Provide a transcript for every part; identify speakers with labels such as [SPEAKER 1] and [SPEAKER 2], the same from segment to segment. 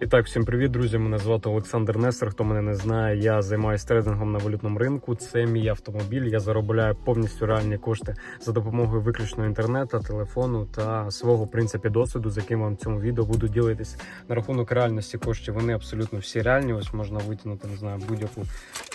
[SPEAKER 1] І так, всім привіт, друзі. Мене звати Олександр Нестер. Хто мене не знає, я займаюся трейдингом на валютному ринку. Це мій автомобіль. Я заробляю повністю реальні кошти за допомогою виключно інтернету, телефону та свого в принципі досвіду, з яким вам в цьому відео буду ділитися. На рахунок реальності коштів вони абсолютно всі реальні. Ось можна витягнути, не знаю, будь-яку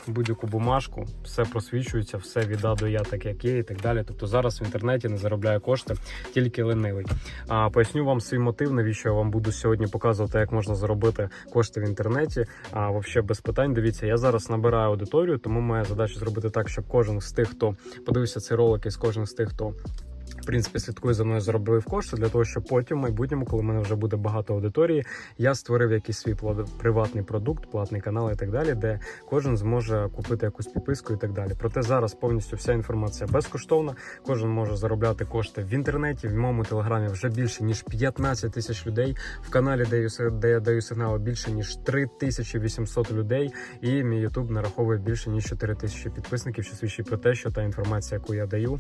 [SPEAKER 1] будь-яку бумажку, все просвічується, все від А до Я, так як є, і так далі. Тобто зараз в інтернеті не заробляє кошти тільки ленивий. А поясню вам свій мотив, навіщо я вам буду сьогодні показувати, як можна заробити кошти в інтернеті. А взагалі без питань. Дивіться, я зараз набираю аудиторію, тому моя задача зробити так, щоб кожен з тих, хто подивився цей ролик, і з кожен з тих, хто. В принципі, слідкує за мною заробив кошти для того, щоб потім в майбутньому, коли в мене вже буде багато аудиторії, я створив якийсь свій приватний продукт, платний канал і так далі, де кожен зможе купити якусь підписку і так далі. Проте зараз повністю вся інформація безкоштовна. Кожен може заробляти кошти в інтернеті. В моєму телеграмі вже більше ніж 15 тисяч людей. В каналі, де, я- даю сигнали, більше ніж 3800 людей. І мій Ютуб нараховує більше ніж 4 тисячі підписників, що свідчить про те, що та інформація, яку я даю,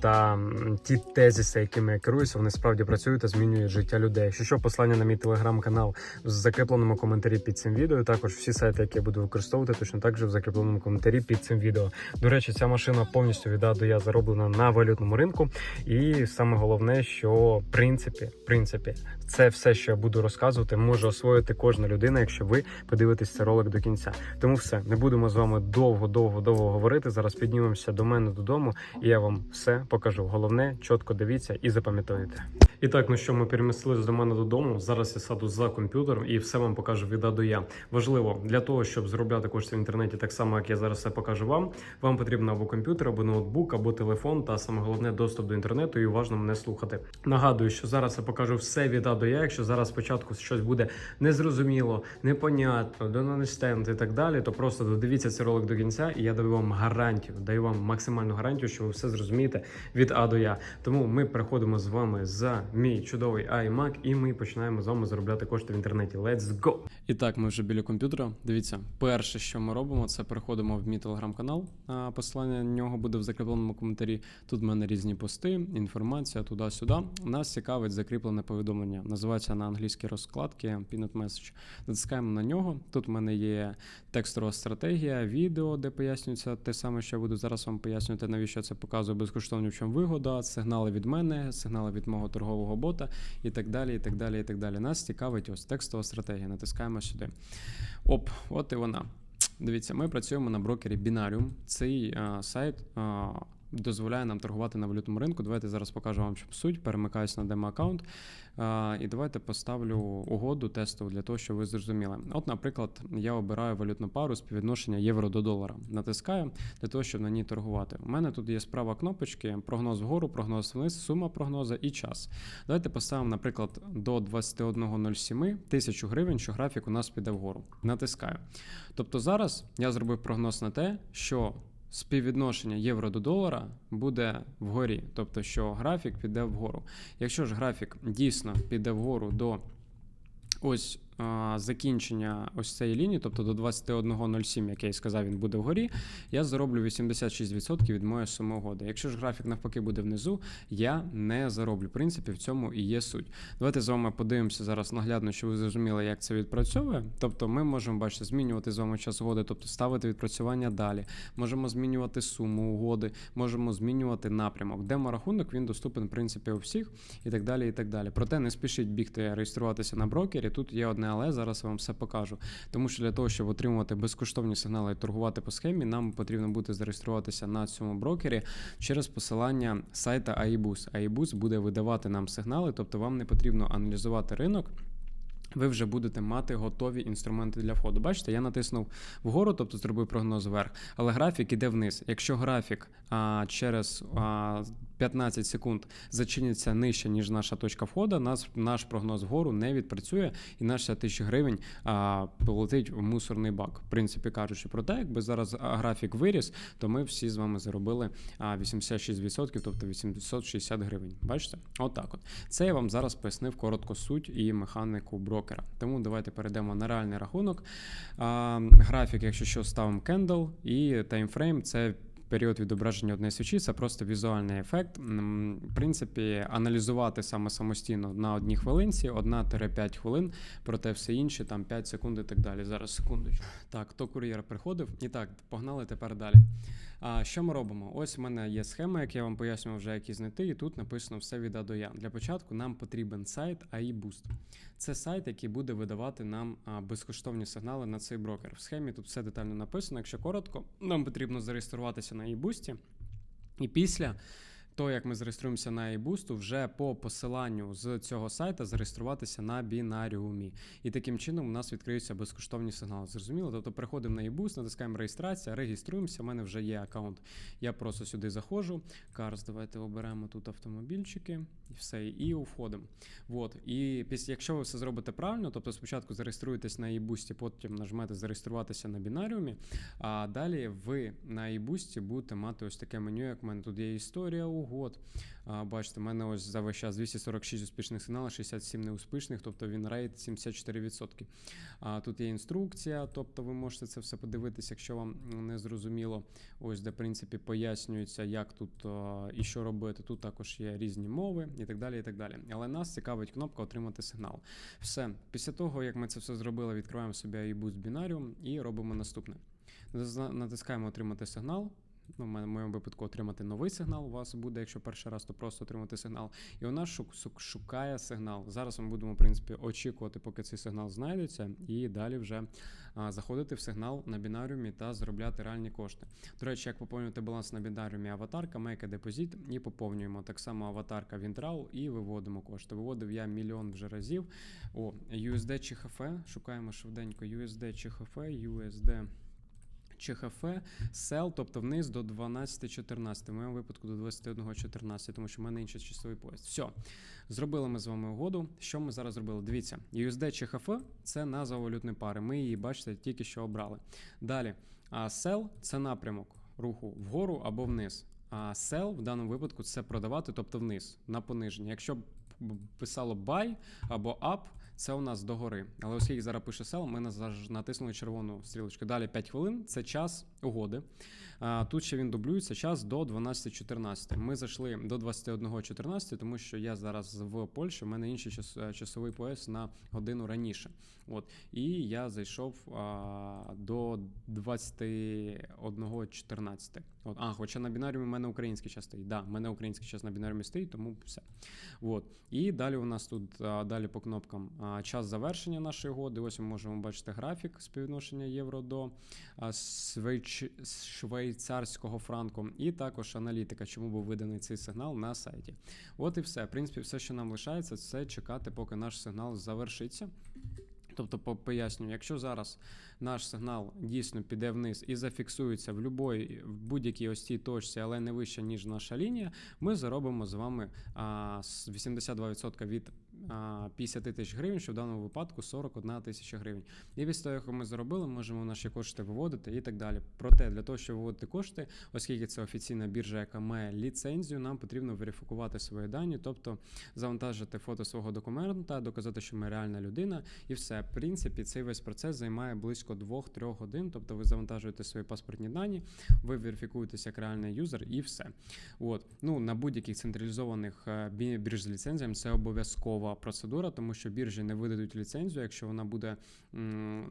[SPEAKER 1] та ті тезиси, якими я керуюся, вони справді працюють та змінюють життя людей. Якщо що, послання на мій телеграм-канал в закріпленому коментарі під цим відео. Також всі сайти, які я буду використовувати, точно так же в закріпленому коментарі під цим відео. До речі, ця машина повністю від А до я зароблена на валютному ринку. І саме головне, що в принципі, в принципі, це все, що я буду розказувати, може освоїти кожна людина, якщо ви подивитесь цей ролик до кінця. Тому все, не будемо з вами довго, довго, довго говорити. Зараз піднімемося до мене додому, і я вам все покажу. Головне, чітко дивіться і запам'ятовуйте. І так, ну що, ми перемістились до мене додому. Зараз я сяду за комп'ютером і все вам покажу від А до Я. Важливо для того, щоб заробляти кошти в інтернеті, так само як я зараз все покажу вам. Вам потрібно або комп'ютер, або ноутбук, або телефон, та саме головне доступ до інтернету і уважно мене слухати. Нагадую, що зараз я покажу все від А до Я. Якщо зараз спочатку щось буде незрозуміло, непонятно, до understand і так далі, то просто додивіться цей ролик до кінця, і я даю вам гарантію, даю вам максимальну гарантію, що ви все зрозумієте від А до Я. Тому ми переходимо з вами за мій чудовий iMac, і ми починаємо з вами заробляти кошти в інтернеті. Let's go! І так, ми вже біля комп'ютера. Дивіться, перше, що ми робимо, це переходимо в мій телеграм-канал. Посилання на нього буде в закріпленому коментарі. Тут в мене різні пости, інформація туди-сюди. Нас цікавить закріплене повідомлення. Називається на англійській розкладки Peanut Message. Натискаємо на нього. Тут в мене є текстова стратегія, відео, де пояснюється те саме, що я буду зараз вам пояснювати, навіщо я це показую безкоштовно, в чому вигода, сигнали від мене, сигнали від мого торгового бота і так далі. і так далі, і так далі. Нас цікавить ось текстова стратегія. Натискаємо сюди. Оп, от і вона. Дивіться, ми працюємо на брокері Binarium. Цей а, сайт а, дозволяє нам торгувати на валютному ринку. Давайте зараз покажу вам чому суть. Перемикаюсь на демо-аккаунт. І давайте поставлю угоду тестову для того, щоб ви зрозуміли. От, наприклад, я обираю валютну пару співвідношення євро до долара. Натискаю для того, щоб на ній торгувати. У мене тут є справа кнопочки: прогноз вгору, прогноз вниз, сума прогноза і час. Давайте поставимо, наприклад, до 21.07 тисячу гривень, що графік у нас піде вгору. Натискаю. Тобто зараз я зробив прогноз на те, що співвідношення євро до долара буде вгорі, тобто що графік піде вгору. Якщо ж графік дійсно піде вгору до ось закінчення ось цієї лінії, тобто до 21.07, як я і сказав, він буде вгорі, я зароблю 86% від моєї суми угоди. Якщо ж графік навпаки буде внизу, я не зароблю. В принципі, в цьому і є суть. Давайте з вами подивимося зараз наглядно, щоб ви зрозуміли, як це відпрацьовує. Тобто, ми можемо бачити, змінювати з вами час угоди, тобто ставити відпрацювання далі. Можемо змінювати суму угоди, можемо змінювати напрямок. Демо-рахунок він доступен в принципі у всіх і так далі. і так далі. Проте не спішіть бігти реєструватися на брокері. Тут є одне, але зараз я вам все покажу. Тому що для того, щоб отримувати безкоштовні сигнали і торгувати по схемі, нам потрібно буде зареєструватися на цьому брокері через посилання сайта AIBUS. AIBUS буде видавати нам сигнали, тобто вам не потрібно аналізувати ринок. Ви вже будете мати готові інструменти для входу. Бачите, я натиснув вгору, тобто зробив прогноз вверх, але графік іде вниз. Якщо графік а, через а, 15 секунд зачиниться нижче, ніж наша точка входу, нас, наш прогноз вгору не відпрацює, і наш 60 тисяч гривень а, полетить в мусорний бак. В принципі кажучи, проте, якби зараз графік виріс, то ми всі з вами заробили а, 86%, тобто 860 гривень. Бачите? Отак от. Це я вам зараз пояснив коротко суть і механіку брокера. Тому давайте перейдемо на реальний рахунок. А, графік, якщо що, ставимо candle, і таймфрейм це
[SPEAKER 2] період відображення однієї свічі це просто візуальний ефект. В принципі, аналізувати саме самостійно на одній хвилинці, 1-5 хвилин, проте все інше, там 5 секунд і так далі. Зараз секундочку. Так, то кур'єр приходив. І так, погнали тепер далі. А що ми робимо? Ось в мене є схема, як я вам пояснював вже, як її знайти, і тут написано все від А до Я. Для початку нам потрібен сайт AI. Це сайт, який буде видавати нам безкоштовні сигнали на цей брокер. В схемі тут все детально написано. Якщо коротко, нам потрібно зареєструватися на eBoost. І після того, як ми зареєструємося на eBoost, вже по посиланню з цього сайта зареєструватися на бінаріумі. І таким чином у нас відкриються безкоштовні сигнали. Зрозуміло? Тобто приходимо на eBoost, натискаємо реєстрація, реєструємося. У мене вже є аккаунт. Я просто сюди заходжу. Карс, давайте оберемо тут автомобільчики і все, і входимо. Вот. І після, якщо ви все зробите правильно, тобто спочатку зареєструєтесь на eBoost, потім нажмете зареєструватися на бінаріумі, а далі ви на eBoost будете мати ось таке меню, як в мене тут є історія угод. Бачите, в мене ось за весь час 246 успішних сигналів, 67 неуспішних, тобто він рейд 74%. А, тут є інструкція, тобто ви можете це все подивитися, якщо вам не зрозуміло. Ось де, в принципі, пояснюється, як тут і що робити. Тут також є різні мови і так далі. і так далі. Але нас цікавить кнопка отримати сигнал. Все, після того, як ми це все зробили, відкриваємо собі iBoost Binarium і робимо наступне. Натискаємо отримати сигнал. Ну, в моєму випадку отримати новий сигнал. У вас буде, якщо перший раз, то просто отримати сигнал. І вона шук, шук- шукає сигнал. Зараз ми будемо, в принципі, очікувати, поки цей сигнал знайдеться, і далі вже заходити в сигнал на бінаріумі та заробляти реальні кошти. До речі, як поповнювати баланс на бінаріумі аватарка, a Deposit і поповнюємо так само аватарка Вінтрал і виводимо кошти. Виводив я мільйон вже разів. О, USD чи ХФ. Шукаємо швиденько USD чи ХФ, USD. ЧХФ, сел, тобто вниз до 12.14, в моєму випадку до 21.14, тому що в мене інший часовий пояс. Все, зробили ми з вами угоду. Що ми зараз зробили? Дивіться, USD ЧХФ це назва валютної пари. Ми її, бачите, тільки що обрали. Далі, а сел це напрямок руху вгору або вниз. А sell в даному випадку це продавати, тобто вниз, на пониження. Якщо б писало buy або up, це у нас догори. Але оскільки зараз пише сел, ми натиснули червону стрілочку. Далі 5 хвилин це час угоди. Тут ще він дублюється час до 12.14. Ми зайшли до 21.14, тому що я зараз в Польщі, у мене інший час, е, часовий пояс на годину раніше. От. І я зайшов а, до 21.14. От. А, хоча на бінаріумі в мене український час стоїть. Да, в мене український час на бінаріумі стоїть, тому все. От. І далі у нас тут а, далі по кнопкам а, час завершення нашої угоди. Ось ми можемо бачити графік співвідношення євро до а, свейч... швейцарського франку. І також аналітика, чому був виданий цей сигнал на сайті. От і все. В принципі, все, що нам лишається, це чекати, поки наш сигнал завершиться. Тобто, пояснюю, якщо зараз наш сигнал дійсно піде вниз і зафіксується в, любой, в будь-якій ось цій точці, але не вище, ніж наша лінія, ми заробимо з вами а, 82% від 50 тисяч гривень, що в даному випадку 41 тисяча гривень. І після того, як ми заробили, можемо наші кошти виводити і так далі. Проте для того, щоб виводити кошти, оскільки це офіційна біржа, яка має ліцензію, нам потрібно верифікувати свої дані, тобто завантажити фото свого документа, доказати, що ми реальна людина, і все. В принципі, цей весь процес займає близько 2-3 годин. Тобто ви завантажуєте свої паспортні дані, ви верифікуєтеся як реальний юзер, і все. От ну на будь-яких централізованих е, бірж з ліцензіями це обов'язкова процедура, тому що біржі не видадуть ліцензію, якщо вона буде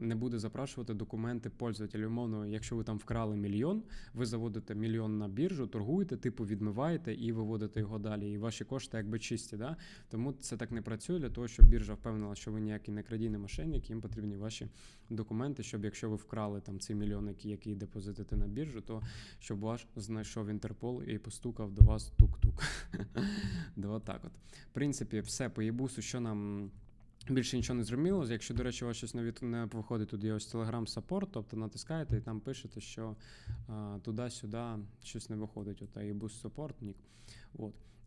[SPEAKER 2] не буде запрашувати документи пользователя. Умовно, якщо ви там вкрали мільйон, ви заводите мільйон на біржу, торгуєте, типу відмиваєте і виводите його далі. І ваші кошти якби чисті. Да? Тому це так не працює для того, щоб біржа впевнила, що ви ніякий не крадійний мошенник, їм потрібні ваші документи, щоб якщо ви вкрали там цей мільйон, який, який депозитите на біржу, то щоб ваш знайшов Інтерпол і постукав до вас тук-тук. Да, так от. В принципі, все по єбусу, що нам. Більше нічого не зрозуміло. Якщо, до речі, у вас щось не, не виходить, тут є ось Telegram Support, тобто натискаєте і там пишете, що туди-сюди щось не виходить. От iBoost Support, нік.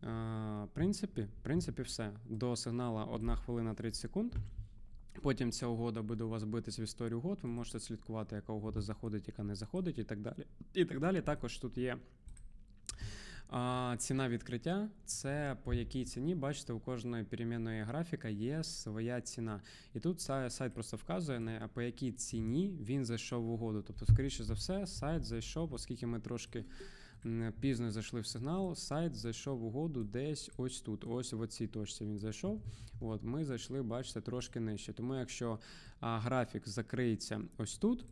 [SPEAKER 2] В принципі, принципі, все. До сигнала 1 хвилина 30 секунд. Потім ця угода буде у вас битись в історію угод. Ви можете слідкувати, яка угода заходить, яка не заходить, і так далі. І так далі. Також тут є А ціна відкриття це по якій ціні, бачите, у кожної перемінної графіка є своя ціна. І тут сайт просто вказує, на по якій ціні він зайшов в угоду. Тобто, скоріше за все, сайт зайшов, оскільки ми трошки пізно зайшли в сигнал, сайт зайшов в угоду десь ось тут, ось в цій точці він зайшов. От ми зайшли, бачите, трошки нижче. Тому якщо графік закриється ось тут.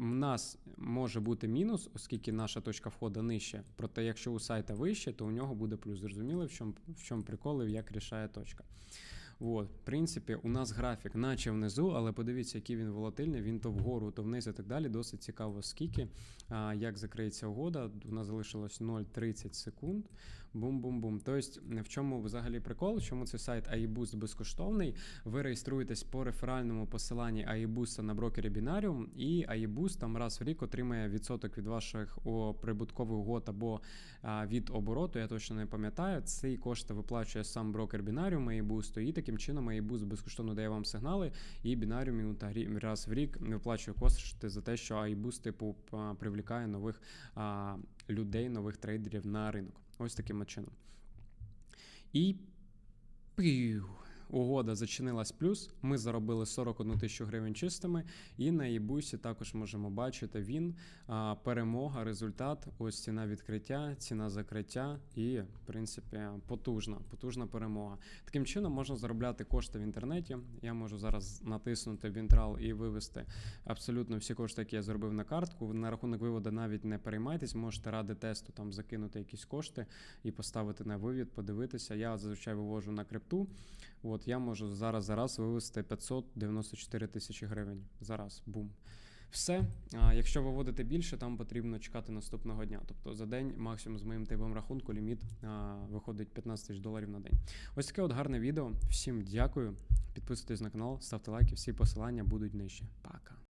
[SPEAKER 2] У нас може бути мінус, оскільки наша точка входу нижче. Проте, якщо у сайта вище, то у нього буде плюс. Зрозуміли, в чому, в чому прикол і як рішає точка. От, в принципі, у нас графік, наче внизу, але подивіться, який він волатильний. Він то вгору, то вниз і так далі. Досить цікаво, скільки, а, як закриється угода. У нас залишилось 0,30 секунд. Бум-бум-бум. Тобто, в чому взагалі прикол? Чому цей сайт iBoost безкоштовний? Ви реєструєтесь по реферальному посиланні iBoost на брокері Binarium, і iBoost там раз в рік отримає відсоток від ваших прибуткових угод або а, від обороту. Я точно не пам'ятаю. Ці кошти виплачує сам брокер Binarium iBoost, і таким чином iBoost безкоштовно дає вам сигнали, і Binarium раз в рік виплачує кошти за те, що iBoost типу привлікає нових а, людей, нових трейдерів на ринок. Ось таким чином. І пів. Угода зачинилась плюс. Ми заробили 41 тисячу гривень чистими. І на ібусі також можемо бачити він. Перемога, результат. Ось ціна відкриття, ціна закриття, і, в принципі, потужна, потужна перемога. Таким чином можна заробляти кошти в інтернеті. Я можу зараз натиснути Вінтрал і вивести абсолютно всі кошти, які я зробив на картку. На рахунок виводу навіть не переймайтесь, можете ради тесту там закинути якісь кошти і поставити на вивід, подивитися. Я зазвичай вивожу на крипту. От я можу зараз зараз вивести 594 тисячі гривень. Зараз бум. Все. А якщо виводити більше, там потрібно чекати наступного дня. Тобто за день, максимум з моїм типом рахунку, ліміт а, виходить 15 тисяч доларів на день. Ось таке от гарне відео. Всім дякую. Підписуйтесь на канал, ставте лайки, всі посилання будуть нижче. Пока.